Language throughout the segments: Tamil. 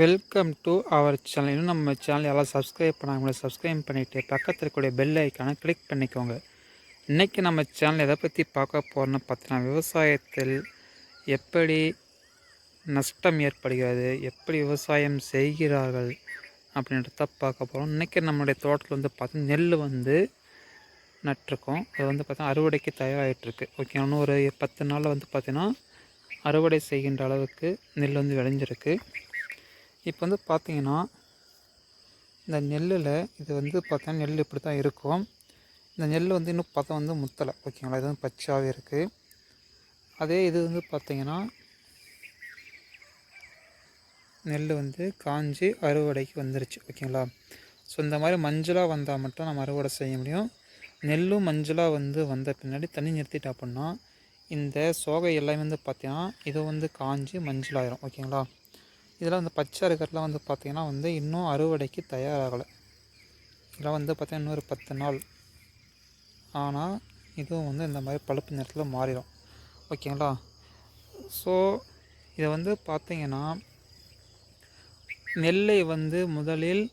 வெல்கம் டு அவர் சேனல் இன்னும் நம்ம சேனல் எல்லாம் சப்ஸ்கிரைப் பண்ணாங்களே சப்ஸ்கிரைப் பண்ணிவிட்டு பக்கத்தில் இருக்கக்கூடிய பெல் ஐக்கானை கிளிக் பண்ணிக்கோங்க. இன்றைக்கி நம்ம சேனல் எதை பற்றி பார்க்க போகிறோன்னு பார்த்தோன்னா விவசாயத்தில் எப்படி நஷ்டம் ஏற்படுகிறது எப்படி விவசாயம் செய்கிறார்கள் அப்படின்றத பார்க்க போகிறோம் இன்றைக்கி நம்மளுடைய தோட்டத்தில் வந்து பார்த்தீங்கன்னா நெல் வந்து நட்டிருக்கோம். அது வந்து பார்த்தீங்கன்னா அறுவடைக்கு தயாராகிட்டுருக்கு ஓகே இன்னும் ஒரு பத்து நாளில் வந்து பார்த்திங்கன்னா அறுவடை செய்கின்ற அளவுக்கு நெல் வந்து விளைஞ்சிருக்கு. இப்போ வந்து பார்த்தீங்கன்னா இந்த நெல்லில் இது வந்து பார்த்தா நெல் இப்படி தான் இருக்கும். இந்த நெல் வந்து இன்னும் பார்த்தா வந்து முத்தலை ஓகேங்களா? இது வந்து பச்சாகவே இருக்குது அதே இது வந்து பார்த்திங்கன்னா நெல் வந்து காஞ்சி அறுவடைக்கு வந்துருச்சு ஓகேங்களா? ஸோ இந்த மாதிரி மஞ்சளாக வந்தால் மட்டும் நம்ம அறுவடை செய்ய முடியும். நெல்லும் மஞ்சளாக வந்து வந்த பின்னாடி தண்ணி நிறுத்திட்டா அப்படின்னா இந்த சோகை எல்லாமே வந்து பார்த்திங்கன்னா இது வந்து காஞ்சி மஞ்சளாயிரும் ஓகேங்களா? இதெல்லாம் வந்து பச்சை இருக்கிறதுலாம் வந்து பார்த்திங்கன்னா வந்து இன்னும் அறுவடைக்கு தயாராகலை. இதெல்லாம் வந்து பார்த்திங்கன்னா இன்னொரு பத்து நாள். ஆனால் இதுவும் வந்து இந்த மாதிரி பழுப்பு நேரத்தில் மாறிடும். ஓகேங்களா? ஸோ இதை வந்து பார்த்திங்கன்னா நெல்லை வந்து முதலில்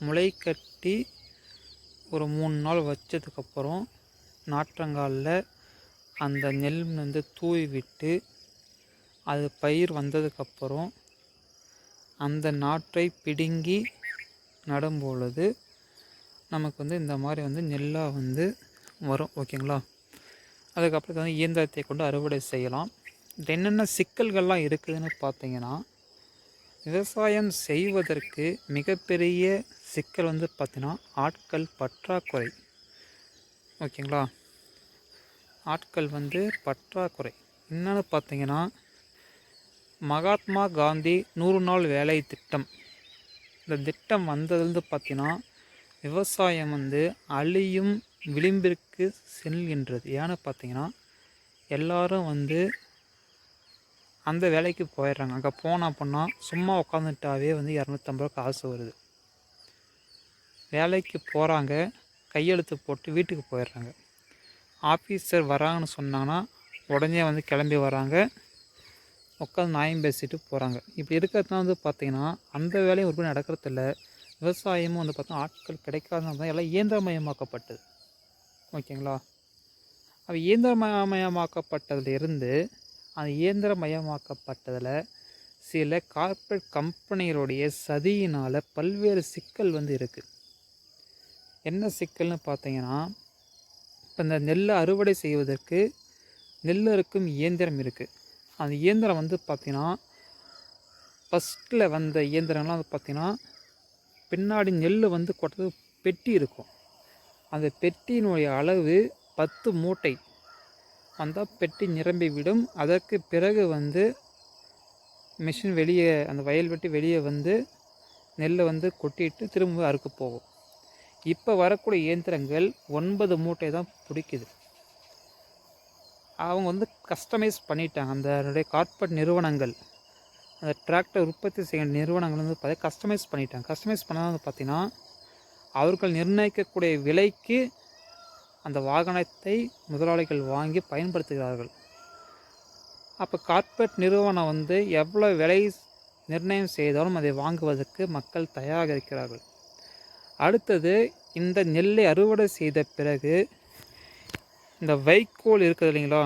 முளை கட்டி ஒரு மூணு நாள் வச்சதுக்கப்புறம் நாற்றங்காலில் அந்த நெல் வந்து தூவி விட்டு அது பயிர் வந்ததுக்கப்புறம் அந்த நாற்றை பிடுங்கி நடும்பொழுது நமக்கு வந்து இந்த மாதிரி வந்து நெல்லாக வந்து வரும் ஓகேங்களா? அதுக்கப்புறம் வந்து இயந்திரத்தை கொண்டு அறுவடை செய்யலாம். என்னென்ன சிக்கல்கள்லாம் இருக்குதுன்னு பார்த்தீங்கன்னா விவசாயம் செய்வதற்கு மிகப்பெரிய சிக்கல் வந்து பார்த்திங்கன்னா ஆட்கள் பற்றாக்குறை ஓகேங்களா? ஆட்கள் வந்து பற்றாக்குறை. என்னென்னு பார்த்தீங்கன்னா மகாத்மா காந்தி நூறு நாள் வேலை திட்டம். இந்த திட்டம் வந்ததுலேருந்து பார்த்தீங்கன்னா விவசாயம் வந்து அழியும் விளிம்பிற்கு செல்கின்றது. ஏன்னு பார்த்தீங்கன்னா எல்லாரும் வந்து அந்த வேலைக்கு போயிடுறாங்க. அங்கே போனால் அப்படின்னா சும்மா உட்காந்துட்டாவே வந்து இரநூத்தம்பது ரூபா காசு வருது. வேலைக்கு போகிறாங்க கையெழுத்து போட்டு வீட்டுக்கு போயிடுறாங்க. ஆஃபீஸர் வராங்கன்னு சொன்னாங்கன்னா உடனே வந்து கிளம்பி வராங்க. உட்காந்து நியாயம் பேசிட்டு போகிறாங்க இப்படி இருக்கிறதுனா வந்து பார்த்திங்கன்னா அந்த வேலையும் ஒரு நடக்கிறதில்ல. விவசாயமும் வந்து பார்த்தா ஆட்கள் கிடைக்காதனால எல்லாம் இயந்திரமயமாக்கப்பட்டது. ஓகேங்களா? அது இயந்திரமயமாக்கப்பட்டதுலேருந்து அந்த இயந்திரமயமாக்கப்பட்டதில் சில கார்ப்பரேட் கம்பெனிகளுடைய சதியினால் பல்வேறு சிக்கல் வந்து இருக்குது என்ன சிக்கல்னு பார்த்தீங்கன்னா இப்போ இந்த நெல்லை அறுவடை செய்வதற்கு நெல் அறுக்கும் இயந்திரம் இருக்குது அந்த இயந்திரம் வந்து பார்த்திங்கன்னா ஃபஸ்ட்டில் வந்த இயந்திரம்லாம் வந்து பார்த்திங்கன்னா பின்னாடி நெல் வந்து கொட்டது பெட்டி இருக்கும். அந்த பெட்டியினுடைய அளவு பத்து மூட்டை. வந்தால் பெட்டி நிரம்பி விடும். அதற்கு பிறகு வந்து மிஷின் வெளியே அந்த வயல் வெட்டி வெளியே வந்து நெல்லை வந்து கொட்டிட்டு திரும்ப அறுக்க போகும். இப்போ வரக்கூடிய இயந்திரங்கள் ஒன்பது மூட்டை தான் பிடிக்குது. அவங்க வந்து கஸ்டமைஸ் பண்ணிட்டாங்க. அந்த கார்பரேட் நிறுவனங்கள் அந்த டிராக்டர் உற்பத்தி செய்ய நிறுவனங்கள் வந்து பார்த்தா கஸ்டமைஸ் பண்ணிட்டாங்க. கஸ்டமைஸ் பண்ணால் வந்து பார்த்திங்கன்னா அவர்கள் நிர்ணயிக்கக்கூடிய விலைக்கு அந்த வாகனத்தை முதலாளிகள் வாங்கி பயன்படுத்துகிறார்கள். அப்போ கார்பரேட் நிறுவனம் வந்து எவ்வளோ விலை நிர்ணயம் செய்தாலும் அதை வாங்குவதற்கு மக்கள் தயாராக இருக்கிறார்கள். அடுத்தது இந்த நெல்லை அறுவடை செய்த பிறகு இந்த வைக்கோல் இருக்குது இல்லைங்களா?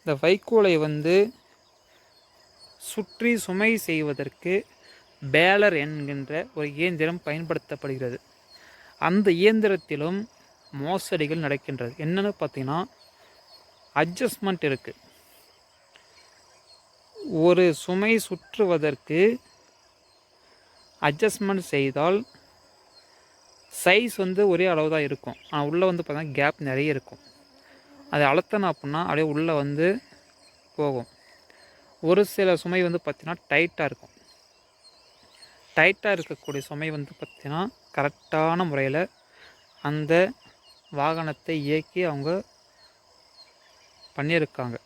இந்த வைக்கோலை வந்து சுற்றி சுமை செய்வதற்கு பேலர் என்கின்ற ஒரு இயந்திரம் பயன்படுத்தப்படுகிறது. அந்த இயந்திரத்திலும் மோசடிகள் நடக்கின்றது. என்னென்னு பார்த்தீங்கன்னா அட்ஜஸ்ட்மெண்ட் இருக்குது ஒரு சுமை சுற்றுவதற்கு அட்ஜஸ்ட்மெண்ட் செய்தால் சைஸ் வந்து ஒரே அளவு தான் இருக்கும். ஆனால் உள்ளே வந்து பார்த்தீங்கன்னா கேப் நிறைய இருக்கும். அதை அழுத்தணும் அப்படின்னா அப்படியே உள்ளே வந்து போகும். ஒரு சில சுமை வந்து பார்த்திங்கன்னா டைட்டாக இருக்கும். டைட்டாக இருக்கக்கூடிய சுமை வந்து பார்த்திங்கன்னா கரெக்டான முறையில் அந்த வாகனத்தை இயக்கி அவங்க பண்ணியிருக்காங்க.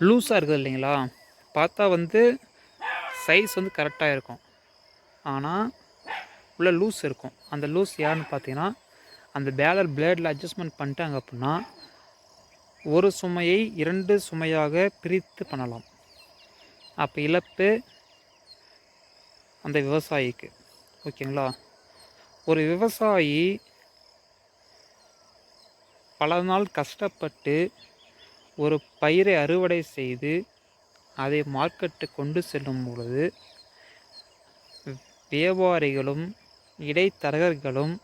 லூஸாக இருக்குது இல்லைங்களா? பார்த்தா வந்து சைஸ் வந்து கரெக்டாக இருக்கும். ஆனால் உள்ள லூஸ் இருக்கும். அந்த லூஸ் யாருன்னு பார்த்தீங்கன்னா அந்த பேலர் பிளேடில் அட்ஜஸ்ட்மெண்ட் பண்ணிட்டாங்க அப்படின்னா ஒரு சுமையை இரண்டு சுமையாக பிரித்து பண்ணலாம். அப்போ இழப்பு அந்த விவசாயிக்கு ஓகேங்களா? ஒரு விவசாயி பல நாள் கஷ்டப்பட்டு ஒரு பயிரை அறுவடை செய்து அதை மார்க்கெட்டு கொண்டு செல்லும் பொழுது வியாபாரிகளும் இடைத்தரகர்களும்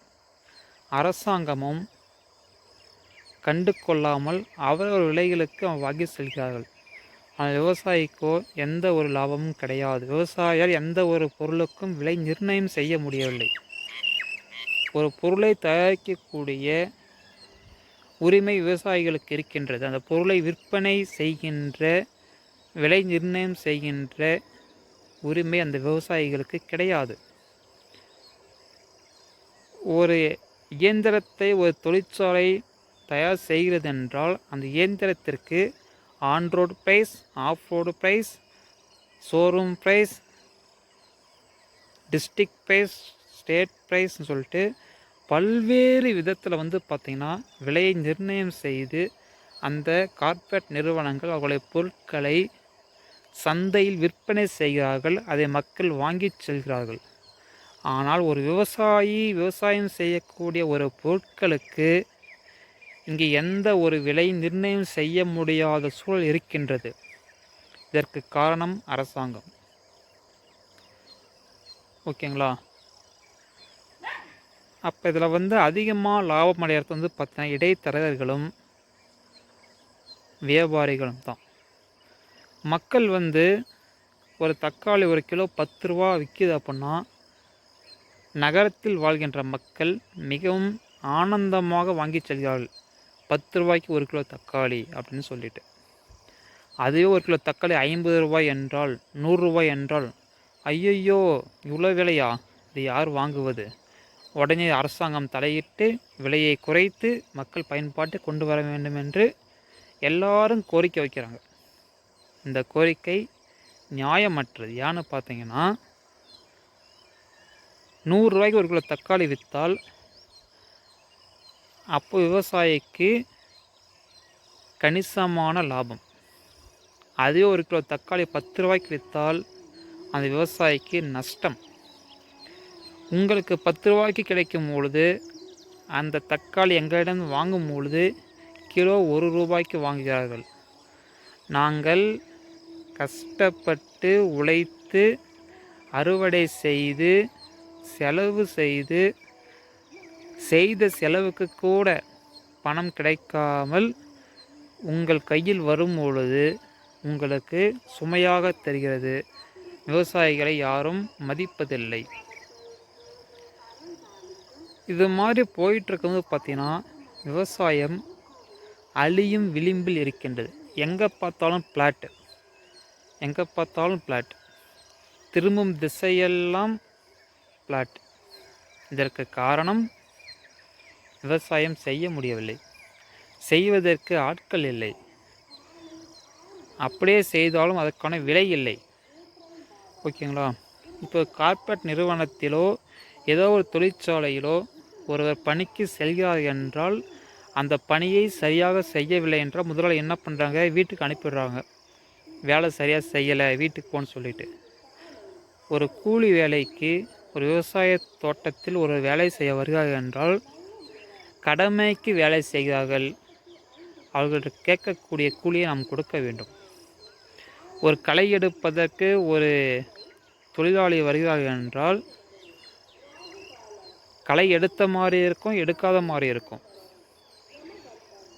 அரசாங்கமும் கண்டு கொள்ளாமல் அவரவர் விலைகளுக்கு வாங்கி செல்கிறார்கள். ஆனால் விவசாயிக்கோ எந்த ஒரு லாபமும் கிடையாது. விவசாயியால் எந்த ஒரு பொருளுக்கும் விலை நிர்ணயம் செய்ய முடியவில்லை. ஒரு பொருளை தயாரிக்கக்கூடிய உரிமை விவசாயிகளுக்கு இருக்கின்றது. அந்த பொருளை விற்பனை செய்கின்ற விலை நிர்ணயம் செய்கின்ற உரிமை அந்த விவசாயிகளுக்கு கிடையாது. ஒரு இயந்திரத்தை ஒரு தொழிற்சாலை தயார் செய்கிறது என்றால் அந்த இயந்திரத்திற்கு on road price off road price showroom price district price state ப்ரைஸ்னு சொல்லிட்டு பல்வேறு விதத்தில் வந்து பார்த்திங்கன்னா விலையை நிர்ணயம் செய்து அந்த கார்ப்பரேட் நிறுவனங்கள் அவர்களுடைய பொருட்களை சந்தையில் விற்பனை செய்கிறார்கள் அதை மக்கள் வாங்கி செல்கிறார்கள். ஆனால் ஒரு விவசாயி விவசாயம் செய்யக்கூடிய ஒரு பொருட்களுக்கு இங்கே எந்த ஒரு விலை நிர்ணயம் செய்ய முடியாத சூழல் இருக்கின்றது. இதற்கு காரணம் அரசாங்கம். ஓகேங்களா? அப்போ இதில் வந்து அதிகமாக லாபம் அடையிறது வந்து பார்த்தீங்கன்னா இடைத்தரகர்களும் வியாபாரிகளும் தான். மக்கள் வந்து ஒரு தக்காளி ஒரு கிலோ பத்து ரூபா விற்கிது அப்படின்னா நகரத்தில் வாழ்கின்ற மக்கள் மிகவும் ஆனந்தமாக வாங்கி செல்கிறார்கள். பத்து ரூபாய்க்கு ஒரு கிலோ தக்காளி அப்படின்னு சொல்லிட்டு. அதுவே ஒரு கிலோ தக்காளி ஐம்பது ரூபாய் என்றால் நூறுரூபாய் என்றால் ஐயையோ இவ்வளோ விலையா? இது யார் வாங்குவது? உடனே அரசாங்கம் தலையிட்டு விலையை குறைத்து மக்கள் பயன்பாட்டை கொண்டு வர வேண்டும் என்று எல்லாரும் கோரிக்கை வைக்கிறாங்க. இந்த கோரிக்கை நியாயமற்றது. ஏன்னு பார்த்தீங்கன்னா நூறுரூவாய்க்கு ஒரு கிலோ தக்காளி விற்றால் அப்போ விவசாயிக்கு கணிசமான லாபம். அதே ஒரு கிலோ தக்காளி பத்து ரூபாய்க்கு விற்றால் அந்த விவசாயிக்கு நஷ்டம். உங்களுக்கு பத்து ரூபாய்க்கு கிடைக்கும் பொழுது அந்த தக்காளி எங்களிடம் வாங்கும் பொழுது கிலோ ஒரு ரூபாய்க்கு வாங்குகிறார்கள். நாங்கள் கஷ்டப்பட்டு உழைத்து அறுவடை செய்து செலவு செய்து செய்த செலவுக்கு கூட பணம் கிடைக்காமல் உங்கள் கையில் வரும் பொழுது உங்களுக்கு சுமையாக தெரிகிறது. விவசாயிகளை யாரும் மதிப்பதில்லை. இது மாதிரி போயிட்டுருக்கும்போது பார்த்தீங்கன்னா விவசாயம் அழியும் விளிம்பில் இருக்கின்றது. எங்கே பார்த்தாலும் பிளாட்டு எங்கே பார்த்தாலும் பிளாட் திரும்பும் திசையெல்லாம் பிளாட் இதற்கு காரணம் விவசாயம் செய்ய முடியவில்லை. செய்வதற்கு ஆட்கள் இல்லை. அப்படியே செய்தாலும் அதற்கான விலை இல்லை. ஓகேங்களா? இப்போ கார்பரேட் நிறுவனத்திலோ ஏதோ ஒரு தொழிற்சாலையிலோ ஒருவர் பணிக்கு செல்கிறார் என்றால் அந்த பணியை சரியாக செய்யவில்லை என்றால் முதலாளி என்ன பண்ணுறாங்க வீட்டுக்கு அனுப்பிடுறாங்க. வேலை சரியாக செய்யலை வீட்டுக்கு போன்னு சொல்லிட்டு. ஒரு கூலி வேலைக்கு ஒரு விவசாய தோட்டத்தில் ஒரு வேலை செய்ய வருகிறார்கள் என்றால் கடமைக்கு வேலை செய்கிறார்கள் அவர்களுக்கு கேட்கக்கூடிய கூலியை நாம் கொடுக்க வேண்டும். ஒரு களை எடுப்பதற்கு ஒரு தொழிலாளி வருகிறார்கள் என்றால் களை எடுத்த மாதிரி இருக்கும் எடுக்காத மாதிரி இருக்கும்.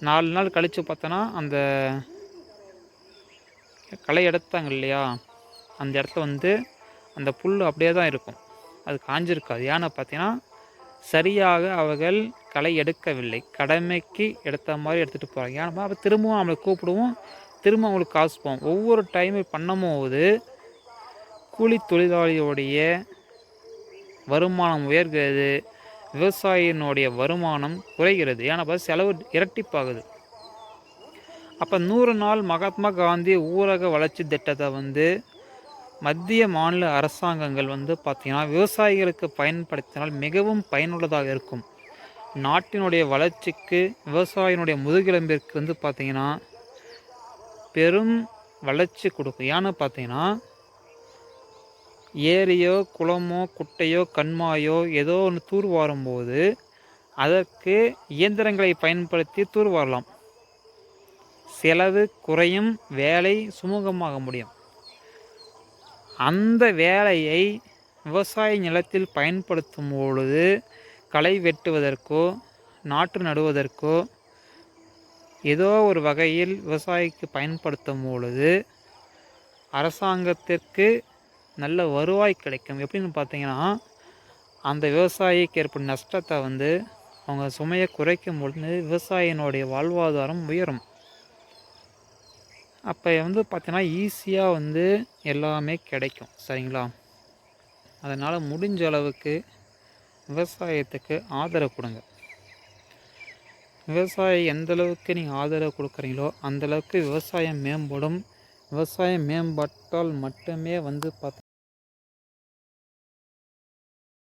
நாலு நாள் கழித்து பார்த்தோன்னா அந்த களை எடுத்தாங்க இல்லையா? அந்த இடத்துல வந்து அந்த புல் அப்படியே தான் இருக்கும். அது காஞ்சிருக்காது. ஏன்னு பார்த்தீங்கன்னா சரியாக அவர்கள் களை எடுக்கவில்லை. கடமைக்கு எடுத்த மாதிரி எடுத்துகிட்டு போகிறாங்க ஏன்னா அப்போ திரும்பவும் அவங்களை கூப்பிடுவோம். திரும்ப அவங்களுக்கு காசு போவோம். ஒவ்வொரு டைம் பண்ணும்போது கூலி தொழிலாளியோடைய வருமானம் உயர்கிறது. விவசாயினுடைய வருமானம் குறைகிறது. ஏன்னா செலவு இரட்டிப்பாகுது. அப்போ நூறு நாள் மகாத்மா காந்தி ஊரக வளர்ச்சி திட்டத்தை வந்து மத்திய மாநில அரசாங்கங்கள் வந்து பார்த்திங்கன்னா விவசாயிகளுக்கு பயன்படுத்தினால் மிகவும் பயனுள்ளதாக இருக்கும். நாட்டினுடைய வளர்ச்சிக்கு விவசாயினுடைய முதுகெலும்பிற்கு வந்து பார்த்திங்கன்னா பெரும் வளர்ச்சி கொடுக்கும். ஏன்னு பார்த்தீங்கன்னா ஏரியோ குளமோ குட்டையோ கண்மாயோ ஏதோ ஒன்று தூர்வாரும் போது அதற்கு இயந்திரங்களை பயன்படுத்தி தூர்வாரலாம் செலவு குறையும் வேலை சுமூகமாக முடியும். அந்த வேலையை விவசாய நிலத்தில் பயன்படுத்தும் பொழுது களை வெட்டுவதற்கோ நாற்று நடுவதற்கோ ஏதோ ஒரு வகையில் விவசாயிக்கு பயன்படுத்தும் பொழுது அரசாங்கத்திற்கு நல்ல வருவாய் கிடைக்கும். எப்படின்னு பார்த்தீங்கன்னா அந்த விவசாயிக்கு ஏற்படும் நஷ்டத்தை வந்து அவங்க சுமையை குறைக்கும் பொழுது விவசாயினுடைய வாழ்வாதாரம் உயரும். அப்போ வந்து பார்த்தீங்கன்னா ஈஸியாக வந்து எல்லாமே கிடைக்கும். சரிங்களா? அதனால் முடிஞ்ச அளவுக்கு விவசாயத்துக்கு ஆதரவு கொடுங்க. விவசாயம் எந்த அளவுக்கு நீங்கள் ஆதரவு கொடுக்குறீங்களோ அந்தளவுக்கு விவசாயம் மேம்படும். விவசாயம் மேம்பட்டால் மட்டுமே வந்து பார்த்து